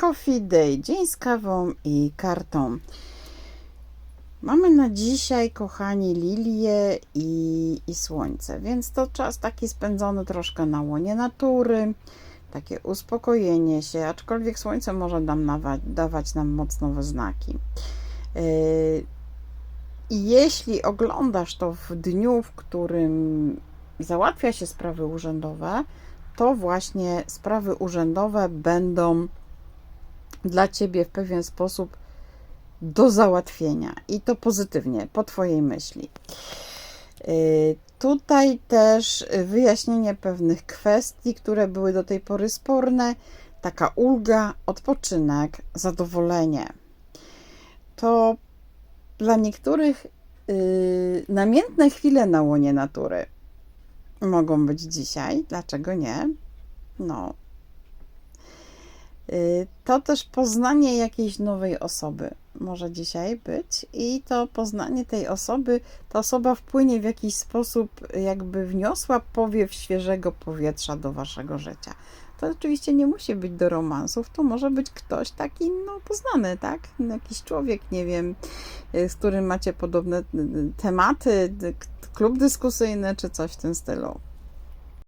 Coffee Day, dzień z kawą i kartą. Mamy na dzisiaj, kochani, lilię i, i słońce, więc to czas taki spędzony troszkę na łonie natury, takie uspokojenie się, aczkolwiek słońce może nam dawać nam mocno we znaki. Yy, I jeśli oglądasz to w dniu, w którym załatwia się sprawy urzędowe, to właśnie sprawy urzędowe będą dla ciebie w pewien sposób do załatwienia i to pozytywnie, po Twojej myśli. Yy, Tutaj też wyjaśnienie pewnych kwestii, które były do tej pory sporne, taka ulga, odpoczynek, zadowolenie. To dla niektórych yy, namiętne chwile na łonie natury mogą być dzisiaj. Dlaczego nie? No, Y, To też poznanie jakiejś nowej osoby może dzisiaj być, i to poznanie tej osoby, ta osoba wpłynie w jakiś sposób, jakby wniosła powiew świeżego powietrza do waszego życia. To oczywiście nie musi być do romansów, to może być ktoś taki, no, poznany, tak? Jakiś człowiek, nie wiem, y, z którym macie podobne y, y, tematy, y, klub dyskusyjny, czy coś w tym stylu.